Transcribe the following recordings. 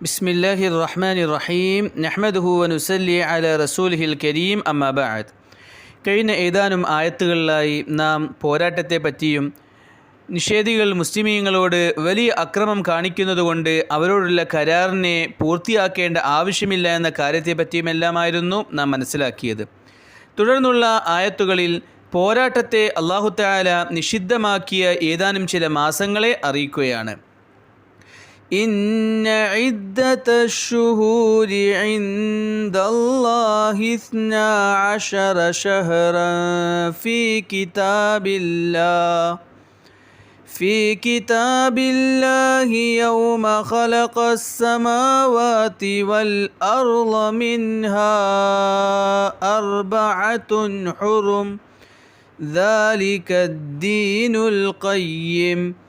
بسم الله الرحمن الرحيم نحمده ونسلي على رسوله الكريم أما بعد കഴിഞ്ഞ ഏതാനും ആയത്തുകളിലായി നാം പോരാട്ടത്തെ പറ്റിയും നിഷേധികൾ മുസ്ലിമീങ്ങളോട് വലിയ അക്രമം കാണിക്കുന്നതുകൊണ്ട് അവരോടുള്ള കരാറിനെ പൂർത്തിയാക്കേണ്ട ആവശ്യമില്ല എന്ന കാര്യത്തെപ്പറ്റിയുമെല്ലാമായിരുന്നു നാം മനസ്സിലാക്കിയത് തുടർന്നുള്ള ആയത്തുകളിൽ പോരാട്ടത്തെ അള്ളാഹു താല നിഷിദ്ധമാക്കിയ ഏതാനും ചില മാസങ്ങളെ അറിയിക്കുകയാണ് إن عدة الشهور عند الله اثنا عشر شهرا في كتاب الله. في كتاب الله يوم خلق السماوات والأرض منها أربعة حرم. ذلك الدين القيم.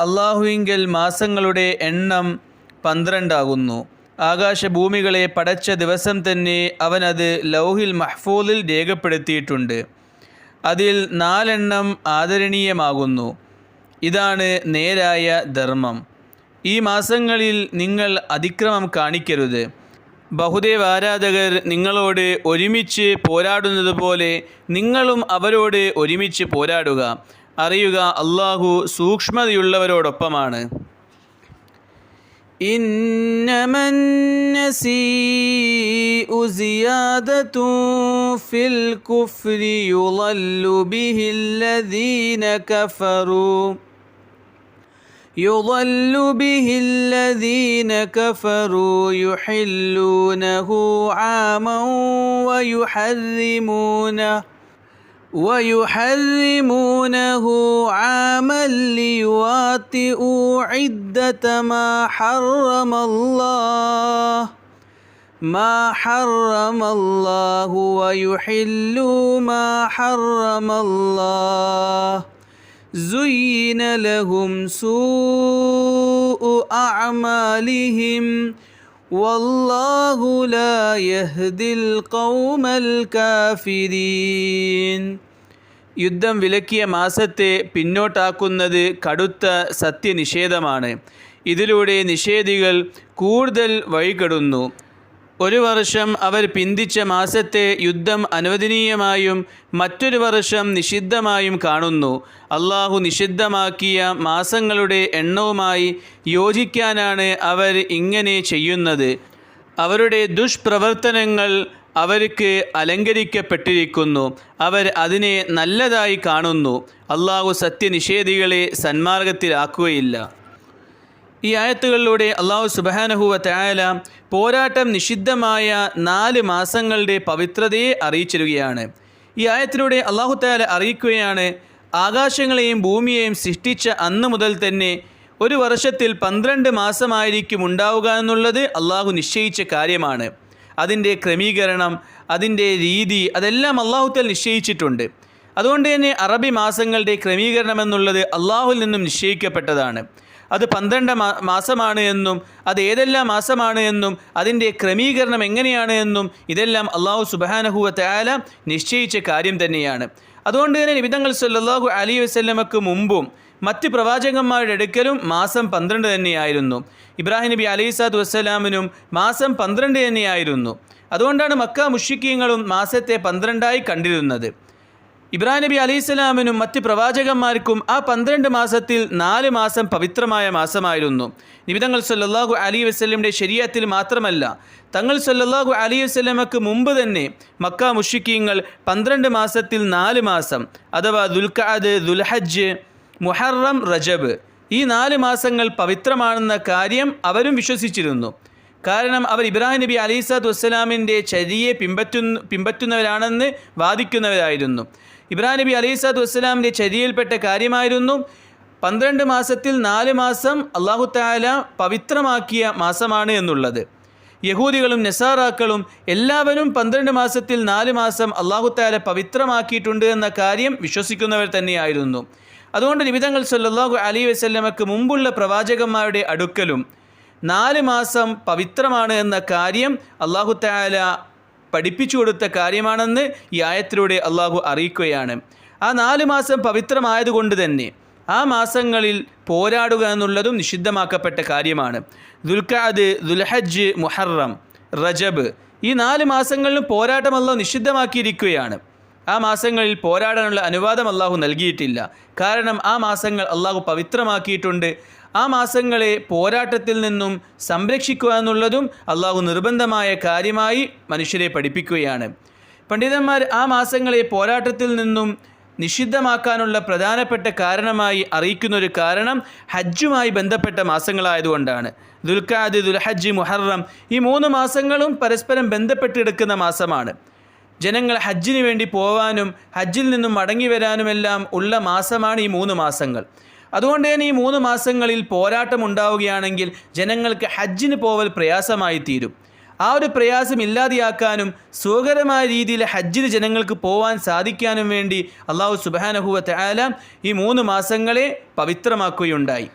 അള്ളാഹുവിങ്കൽ മാസങ്ങളുടെ എണ്ണം പന്ത്രണ്ടാകുന്നു. ആകാശഭൂമികളെ പടച്ച ദിവസം തന്നെ അവനത് ലൗഹിൽ മഹ്ഫൂലിൽ രേഖപ്പെടുത്തിയിട്ടുണ്ട്. അതിൽ നാലെണ്ണം ആദരണീയമാകുന്നു. ഇതാണ് നേരായ ധർമ്മം. ഈ മാസങ്ങളിൽ നിങ്ങൾ അതിക്രമം കാണിക്കരുത്. ബഹുദേവ് ആരാധകർ നിങ്ങളോട് ഒരുമിച്ച് പോരാടുന്നത് പോലെ നിങ്ങളും അവരോട് ഒരുമിച്ച് പോരാടുക. അറിയുക അള്ളാഹു സൂക്ഷ്മതയുള്ളവരോടൊപ്പമാണ് إنما النسيء زيادة في الكفر يضل به الذين كفروا يضل به الذين كفروا يحلونه عاما ويحرمونه ويحرمونه عاما ليواتئوا عدة ما حرم الله. ما حرم الله ويحلوا ما حرم الله. زين لهم سوء أعمالهم والله لا يهدي القوم الكافرين യുദ്ധം വിലക്കിയ മാസത്തെ പിന്നോട്ടാക്കുന്നത് കടുത്ത സത്യനിഷേധമാണ് ഇതിലൂടെ നിഷേധികൾ കൂടുതൽ വഴികെടുന്നു ഒരു വർഷം അവർ പിന്തിച്ച മാസത്തെ യുദ്ധം അനുവദനീയമായും മറ്റൊരു വർഷം നിഷിദ്ധമായും കാണുന്നു. അള്ളാഹു നിഷിദ്ധമാക്കിയ മാസങ്ങളുടെ എണ്ണവുമായി യോജിക്കാനാണ് അവർ ഇങ്ങനെ ചെയ്യുന്നത്. അവരുടെ ദുഷ്പ്രവർത്തനങ്ങൾ അവർക്ക് അലങ്കരിക്കപ്പെട്ടിരിക്കുന്നു. അവർ അതിനെ നല്ലതായി കാണുന്നു. അള്ളാഹു സത്യനിഷേധികളെ സന്മാർഗത്തിലാക്കുകയില്ല. ഈ ആയത്തുകളിലൂടെ അള്ളാഹു സുബാനഹുവ തയാല പോരാട്ടം നിഷിദ്ധമായ നാല് മാസങ്ങളുടെ പവിത്രതയെ അറിയിച്ചിരുകയാണ്. ഈ ആയത്തിലൂടെ അള്ളാഹു തയാല അറിയിക്കുകയാണ് ആകാശങ്ങളെയും ഭൂമിയെയും സൃഷ്ടിച്ച അന്ന് മുതൽ തന്നെ ഒരു വർഷത്തിൽ പന്ത്രണ്ട് മാസമായിരിക്കും ഉണ്ടാവുക എന്നുള്ളത് അള്ളാഹു നിശ്ചയിച്ച കാര്യമാണ്. അതിന്റെ ക്രമീകരണം അതിന്റെ രീതി അതെല്ലാം അള്ളാഹുത്തൽ നിശ്ചയിച്ചിട്ടുണ്ട്. അതുകൊണ്ട് തന്നെ അറബി മാസങ്ങളുടെ ക്രമീകരണം എന്നുള്ളത് അള്ളാഹുൽ നിന്നും നിശ്ചയിക്കപ്പെട്ടതാണ്. അത് പന്ത്രണ്ട് മാസമാണ് എന്നും അത് ഏതെല്ലാം മാസമാണ് എന്നും അതിന്റെ ക്രമീകരണം എങ്ങനെയാണ് എന്നും ഇതെല്ലാം അള്ളാഹു സുബാനഹുവ തയാല നിശ്ചയിച്ച കാര്യം തന്നെയാണ്. അതുകൊണ്ട് തന്നെ നിബിതങ്ങൾ സല്ലാഹു അലി വസ്ല്ലമക്ക് മുമ്പും മറ്റ് പ്രവാചകന്മാരുടെ അടുക്കലും മാസം പന്ത്രണ്ട് തന്നെയായിരുന്നു. ഇബ്രാഹിം നബി അലൈസാദ് വസ്സലാമിനും മാസം പന്ത്രണ്ട് തന്നെയായിരുന്നു. അതുകൊണ്ടാണ് മക്ക മുഷിക്കീങ്ങളും മാസത്തെ പന്ത്രണ്ടായി കണ്ടിരുന്നത്. ഇബ്രാഹിം നബി അലൈഹിസ്സലാമിനും മറ്റ് പ്രവാചകന്മാർക്കും ആ പന്ത്രണ്ട് മാസത്തിൽ നാല് മാസം പവിത്രമായ മാസമായിരുന്നു. നിബിതങ്ങൾ സല്ലാഹു അലി വസ്ലമിന്റെ ശരീരത്തിൽ മാത്രമല്ല തങ്ങൾ സല്ലാഹു അലി വസ്ലമക്ക് മുമ്പ് തന്നെ മക്ക മുഷിക്കീങ്ങൾ പന്ത്രണ്ട് മാസത്തിൽ നാല് മാസം അഥവാ ദുൽഖാദ് ദുൽഹജ്ജ് മുഹറം റജബ് ഈ നാല് മാസങ്ങൾ പവിത്രമാണെന്ന കാര്യം അവരും വിശ്വസിച്ചിരുന്നു. കാരണം അവർ ഇബ്രാഹിം നബി അലൈസാദ് വസ്സലാമിന്റെ ചരിയെ പിമ്പറ്റുന്ന പിമ്പറ്റുന്നവരാണെന്ന് വാദിക്കുന്നവരായിരുന്നു. ഇബ്രാഹിം നബി അലൈസാദ് വസ്സലാമിന്റെ ചരിയയിൽപ്പെട്ട കാര്യമായിരുന്നു പന്ത്രണ്ട് മാസത്തിൽ നാല് മാസം അള്ളാഹു താല പവിത്രമാക്കിയ മാസമാണ് എന്നുള്ളത്. യഹൂദികളും നെസാറാക്കളും എല്ലാവരും പന്ത്രണ്ട് മാസത്തിൽ നാല് മാസം അള്ളാഹു താല പവിത്രമാക്കിയിട്ടുണ്ട് എന്ന കാര്യം വിശ്വസിക്കുന്നവർ തന്നെയായിരുന്നു. അതുകൊണ്ട് നിമിതങ്ങൾ സല്ലാഹു അലി വസ്ല്ലമക്ക് മുമ്പുള്ള പ്രവാചകന്മാരുടെ അടുക്കലും നാല് മാസം പവിത്രമാണ് എന്ന കാര്യം അള്ളാഹു താല പഠിപ്പിച്ചു കൊടുത്ത കാര്യമാണെന്ന് ഈ ആയത്തിലൂടെ അള്ളാഹു അറിയിക്കുകയാണ്. ആ നാല് മാസം പവിത്രമായതുകൊണ്ട് തന്നെ ആ മാസങ്ങളിൽ പോരാടുക എന്നുള്ളതും നിഷിദ്ധമാക്കപ്പെട്ട കാര്യമാണ്. ദുൽഖാദ് ദുൽഹജ് മുഹറം റജബ് ഈ നാല് മാസങ്ങളിലും പോരാട്ടം അള്ളാഹു നിഷിദ്ധമാക്കിയിരിക്കുകയാണ്. ആ മാസങ്ങളിൽ പോരാടാനുള്ള അനുവാദം അള്ളാഹു നൽകിയിട്ടില്ല. കാരണം ആ മാസങ്ങൾ അള്ളാഹു പവിത്രമാക്കിയിട്ടുണ്ട്. ആ മാസങ്ങളെ പോരാട്ടത്തിൽ നിന്നും സംരക്ഷിക്കുക എന്നുള്ളതും അള്ളാഹു നിർബന്ധമായ കാര്യമായി മനുഷ്യരെ പഠിപ്പിക്കുകയാണ്. പണ്ഡിതന്മാർ ആ മാസങ്ങളെ പോരാട്ടത്തിൽ നിന്നും നിഷിദ്ധമാക്കാനുള്ള പ്രധാനപ്പെട്ട കാരണമായി അറിയിക്കുന്ന ഒരു കാരണം ഹജ്ജുമായി ബന്ധപ്പെട്ട മാസങ്ങളായതുകൊണ്ടാണ്. ദുൽഖാദ് ദുൽഹജ്ജ് മുഹറം ഈ മൂന്ന് മാസങ്ങളും പരസ്പരം ബന്ധപ്പെട്ടെടുക്കുന്ന മാസമാണ്. ജനങ്ങൾ ഹജ്ജിന് വേണ്ടി പോവാനും ഹജ്ജിൽ നിന്നും മടങ്ങി വരാനുമെല്ലാം ഉള്ള മാസമാണ് ഈ മൂന്ന് മാസങ്ങൾ. അതുകൊണ്ട് തന്നെ ഈ മൂന്ന് മാസങ്ങളിൽ പോരാട്ടം ഉണ്ടാവുകയാണെങ്കിൽ ജനങ്ങൾക്ക് ഹജ്ജിന് പോവൽ പ്രയാസമായി തീരും. ആ ഒരു പ്രയാസം ഇല്ലാതെയാക്കാനും സുഖകരമായ രീതിയിൽ ഹജ്ജിന് ജനങ്ങൾക്ക് പോവാൻ സാധിക്കാനും വേണ്ടി അള്ളാഹു സുബാനഹുവ തആല ഈ മൂന്ന് മാസങ്ങളെ പവിത്രമാക്കുകയുണ്ടായി.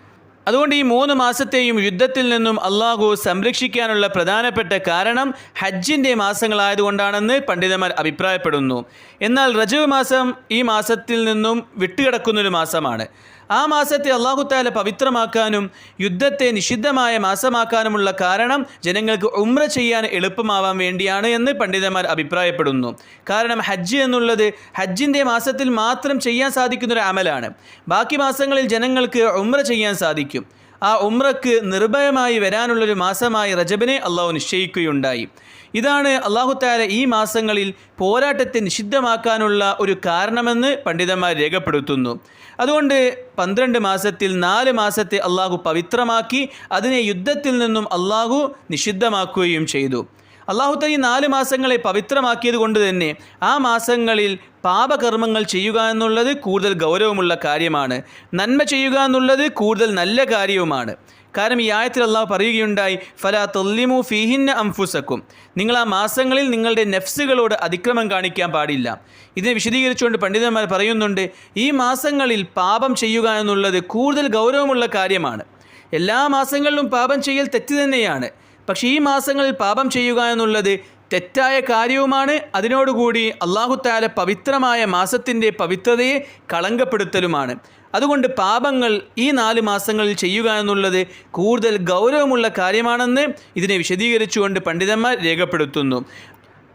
അതുകൊണ്ട് ഈ മൂന്ന് മാസത്തെയും യുദ്ധത്തിൽ നിന്നും അള്ളാഹു സംരക്ഷിക്കാനുള്ള പ്രധാനപ്പെട്ട കാരണം ഹജ്ജിന്റെ മാസങ്ങളായതുകൊണ്ടാണെന്ന് പണ്ഡിതന്മാർ അഭിപ്രായപ്പെടുന്നു. എന്നാൽ റജബ് മാസം ഈ മാസത്തിൽ നിന്നും വിട്ടുകിടക്കുന്നൊരു മാസമാണ്. ആ മാസത്തെ അള്ളാഹുത്താല പവിത്രമാക്കാനും യുദ്ധത്തെ നിഷിദ്ധമായ മാസമാക്കാനുമുള്ള കാരണം ജനങ്ങൾക്ക് ഉമ്ര ചെയ്യാൻ എളുപ്പമാവാൻ വേണ്ടിയാണ് എന്ന് പണ്ഡിതന്മാർ അഭിപ്രായപ്പെടുന്നു. കാരണം ഹജ്ജ് എന്നുള്ളത് ഹജ്ജിന്റെ മാസത്തിൽ മാത്രം ചെയ്യാൻ സാധിക്കുന്നൊരു അമലാണ്. ബാക്കി മാസങ്ങളിൽ ജനങ്ങൾക്ക് ഉമ്ര ചെയ്യാൻ സാധിക്കും. ആ ഉമ്രക്ക് നിർഭയമായി വരാനുള്ളൊരു മാസമായി റജബിനെ അള്ളാഹു നിശ്ചയിക്കുകയുണ്ടായി. ഇതാണ് അള്ളാഹു താല ഈ മാസങ്ങളിൽ പോരാട്ടത്തെ നിഷിദ്ധമാക്കാനുള്ള ഒരു കാരണമെന്ന് പണ്ഡിതന്മാർ രേഖപ്പെടുത്തുന്നു. അതുകൊണ്ട് പന്ത്രണ്ട് മാസത്തിൽ നാല് മാസത്തെ അള്ളാഹു പവിത്രമാക്കി അതിനെ യുദ്ധത്തിൽ നിന്നും അള്ളാഹു നിഷിദ്ധമാക്കുകയും ചെയ്തു. അള്ളാഹുത്ത ഈ നാല് മാസങ്ങളെ പവിത്രമാക്കിയത് കൊണ്ട് തന്നെ ആ മാസങ്ങളിൽ പാപകർമ്മങ്ങൾ ചെയ്യുക എന്നുള്ളത് കൂടുതൽ ഗൗരവമുള്ള കാര്യമാണ്. നന്മ ചെയ്യുക എന്നുള്ളത് കൂടുതൽ നല്ല കാര്യവുമാണ്. കാരണം ഈ ആയത്തിൽ അള്ളാഹു പറയുകയുണ്ടായി ഫല തൊല്ലിമു ഫീഹിന്ന അംഫുസക്കും. നിങ്ങൾ ആ മാസങ്ങളിൽ നിങ്ങളുടെ നെഫ്സുകളോട് അതിക്രമം കാണിക്കാൻ പാടില്ല. ഇതിനെ വിശദീകരിച്ചുകൊണ്ട് പണ്ഡിതന്മാർ പറയുന്നുണ്ട് ഈ മാസങ്ങളിൽ പാപം ചെയ്യുക എന്നുള്ളത് കൂടുതൽ ഗൗരവമുള്ള കാര്യമാണ്. എല്ലാ മാസങ്ങളിലും പാപം ചെയ്യൽ തെറ്റ് തന്നെയാണ്. പക്ഷേ ഈ മാസങ്ങളിൽ പാപം ചെയ്യുക എന്നുള്ളത് തെറ്റായ കാര്യവുമാണ്. അതിനോടുകൂടി അള്ളാഹുത്താല പവിത്രമായ മാസത്തിന്റെ പവിത്രതയെ കളങ്കപ്പെടുത്തലുമാണ്. അതുകൊണ്ട് പാപങ്ങൾ ഈ നാല് മാസങ്ങളിൽ ചെയ്യുക എന്നുള്ളത് കൂടുതൽ ഗൗരവമുള്ള കാര്യമാണെന്ന് ഇതിനെ വിശദീകരിച്ചുകൊണ്ട് പണ്ഡിതന്മാർ രേഖപ്പെടുത്തുന്നു.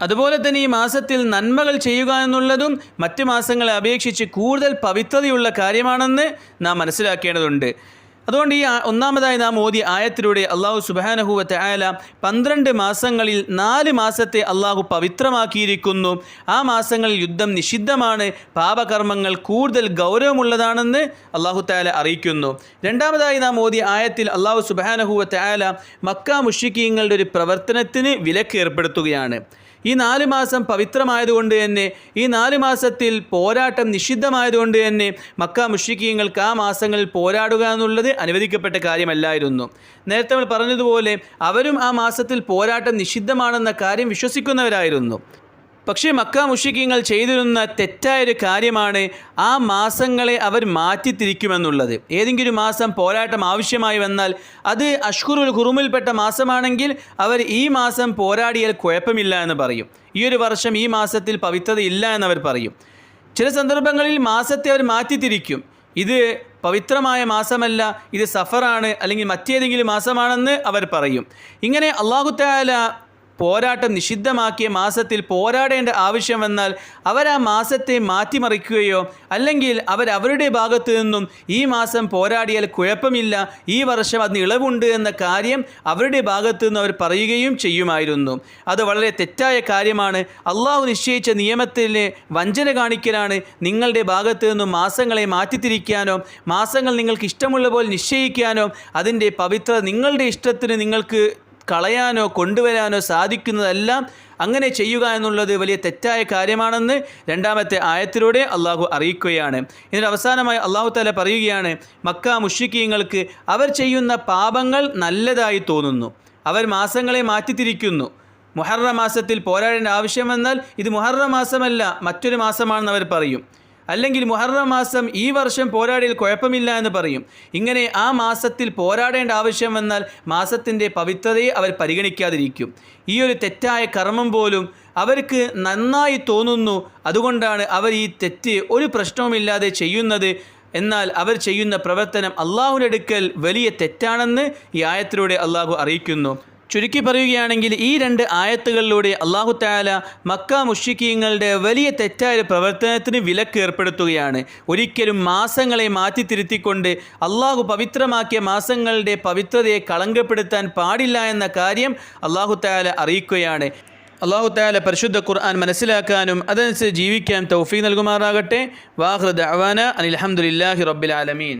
അതുപോലെ തന്നെ ഈ മാസത്തിൽ നന്മകൾ ചെയ്യുക എന്നുള്ളതും മറ്റ് മാസങ്ങളെ അപേക്ഷിച്ച് കൂടുതൽ പവിത്രതയുള്ള കാര്യമാണെന്ന് നാം മനസ്സിലാക്കേണ്ടതുണ്ട്. അതുകൊണ്ട് ഈ ഒന്നാമതായി നാം ഓതി ആയത്തിലൂടെ അള്ളാഹു സുബാനഹുവത്തെ ആയാല പന്ത്രണ്ട് മാസങ്ങളിൽ നാല് മാസത്തെ അള്ളാഹു പവിത്രമാക്കിയിരിക്കുന്നു. ആ മാസങ്ങളിൽ യുദ്ധം നിഷിദ്ധമാണ്. പാപകർമ്മങ്ങൾ കൂടുതൽ ഗൗരവമുള്ളതാണെന്ന് അള്ളാഹു താല അറിയിക്കുന്നു. രണ്ടാമതായി നാം ഓതി ആയത്തിൽ അള്ളാഹു സുബാനഹുവത്തെ ആയാല മക്ക മുഷിക്കീങ്ങളുടെ ഒരു പ്രവർത്തനത്തിന് വിലക്ക് ഏർപ്പെടുത്തുകയാണ്. ഈ നാല് മാസം പവിത്രമായതുകൊണ്ട് തന്നെ ഈ നാല് മാസത്തിൽ പോരാട്ടം നിഷിദ്ധമായതുകൊണ്ട് തന്നെ മക്ക മുഷിക്കീങ്ങൾക്ക് ആ മാസങ്ങളിൽ പോരാടുക എന്നുള്ളത് അനുവദിക്കപ്പെട്ട കാര്യമല്ലായിരുന്നു. നേരത്തെ നമ്മൾ പറഞ്ഞതുപോലെ അവരും ആ മാസത്തിൽ പോരാട്ടം നിഷിദ്ധമാണെന്ന കാര്യം വിശ്വസിക്കുന്നവരായിരുന്നു. പക്ഷേ മക്ക മുഷിക്കിങ്ങൾ ചെയ്തിരുന്ന തെറ്റായൊരു കാര്യമാണ് ആ മാസങ്ങളെ അവർ മാറ്റിത്തിരിക്കുമെന്നുള്ളത്. ഏതെങ്കിലും മാസം പോരാട്ടം ആവശ്യമായി വന്നാൽ അത് അഷ്കുറുൽ ഹുറുമിൽപ്പെട്ട മാസമാണെങ്കിൽ അവർ ഈ മാസം പോരാടിയാൽ കുഴപ്പമില്ല എന്ന് പറയും. ഈ ഒരു വർഷം ഈ മാസത്തിൽ പവിത്രതയില്ല എന്നവർ പറയും. ചില സന്ദർഭങ്ങളിൽ മാസത്തെ അവർ മാറ്റിത്തിരിക്കും. ഇത് പവിത്രമായ മാസമല്ല ഇത് സഫറാണ് അല്ലെങ്കിൽ മറ്റേതെങ്കിലും മാസമാണെന്ന് അവർ പറയും. ഇങ്ങനെ അള്ളാഹു താല പോരാട്ടം നിഷിദ്ധമാക്കിയ മാസത്തിൽ പോരാടേണ്ട ആവശ്യം വന്നാൽ അവർ ആ മാസത്തെ മാറ്റിമറിക്കുകയോ അല്ലെങ്കിൽ അവർ അവരുടെ ഭാഗത്തു നിന്നും ഈ മാസം പോരാടിയാൽ കുഴപ്പമില്ല ഈ വർഷം അതിന് ഇളവുണ്ട് എന്ന കാര്യം അവരുടെ ഭാഗത്തു നിന്ന് അവർ പറയുകയും ചെയ്യുമായിരുന്നു. അത് വളരെ തെറ്റായ കാര്യമാണ്. അള്ളാഹു നിശ്ചയിച്ച നിയമത്തിലെ വഞ്ചന കാണിക്കലാണ് നിങ്ങളുടെ ഭാഗത്തു നിന്നും മാസങ്ങളെ മാറ്റിത്തിരിക്കാനോ മാസങ്ങൾ നിങ്ങൾക്ക് ഇഷ്ടമുള്ള പോലെ നിശ്ചയിക്കാനോ അതിന്റെ പവിത്ര നിങ്ങളുടെ ഇഷ്ടത്തിന് നിങ്ങൾക്ക് കളയാനോ കൊണ്ടുവരാനോ സാധിക്കുന്നതെല്ലാം അങ്ങനെ ചെയ്യുക എന്നുള്ളത് വലിയ തെറ്റായ കാര്യമാണെന്ന് രണ്ടാമത്തെ ആയത്തിലൂടെ അള്ളാഹു അറിയിക്കുകയാണ്. ഇതിന് അവസാനമായി അള്ളാഹു താല പറയുകയാണ് മക്ക മുഷിക്കീങ്ങൾക്ക് അവർ ചെയ്യുന്ന പാപങ്ങൾ നല്ലതായി തോന്നുന്നു. അവർ മാസങ്ങളെ മാറ്റിത്തിരിക്കുന്നു. മുഹറ മാസത്തിൽ പോരാടേണ്ട ആവശ്യം വന്നാൽ ഇത് മുഹറ മാസമല്ല മറ്റൊരു മാസമാണെന്ന് അവർ പറയും. അല്ലെങ്കിൽ മുഹറം മാസം ഈ വർഷം പോരാടിയിൽ കുഴപ്പമില്ല എന്ന് പറയും. ഇങ്ങനെ ആ മാസത്തിൽ പോരാടേണ്ട ആവശ്യം വന്നാൽ മാസത്തിന്റെ പവിത്രതയെ അവർ പരിഗണിക്കാതിരിക്കും. ഈ ഒരു തെറ്റായ കർമ്മം പോലും അവർക്ക് നന്നായി തോന്നുന്നു. അതുകൊണ്ടാണ് അവർ ഈ തെറ്റ് ഒരു പ്രശ്നവുമില്ലാതെ ചെയ്യുന്നത്. എന്നാൽ അവർ ചെയ്യുന്ന പ്രവർത്തനം അള്ളാഹുവിന്റെ അടുക്കൽ വലിയ തെറ്റാണെന്ന് ഈ ആയത്തിലൂടെ അള്ളാഹു അറിയിക്കുന്നു. ചുരുക്കി പറയുകയാണെങ്കിൽ ഈ രണ്ട് ആയത്തുകളിലൂടെ അള്ളാഹു താല മക്ക മുഷിക്കീങ്ങളുടെ വലിയ തെറ്റായ പ്രവർത്തനത്തിന് വിലക്ക് ഏർപ്പെടുത്തുകയാണ്. ഒരിക്കലും മാസങ്ങളെ മാറ്റി തിരുത്തിക്കൊണ്ട് അള്ളാഹു പവിത്രമാക്കിയ മാസങ്ങളുടെ പവിത്രതയെ കളങ്കപ്പെടുത്താൻ പാടില്ല എന്ന കാര്യം അള്ളാഹു താല അറിയിക്കുകയാണ്. അള്ളാഹു താല പരിശുദ്ധ ഖുർആൻ മനസ്സിലാക്കാനും അതനുസരിച്ച് ജീവിക്കാൻ തൗഫീഖ് നൽകുമാറാകട്ടെ. വാഹൃദ് അവാന അനിൽ അഹമ്മദില്ലാഹി റബ്ബിൽ ആലമീൻ.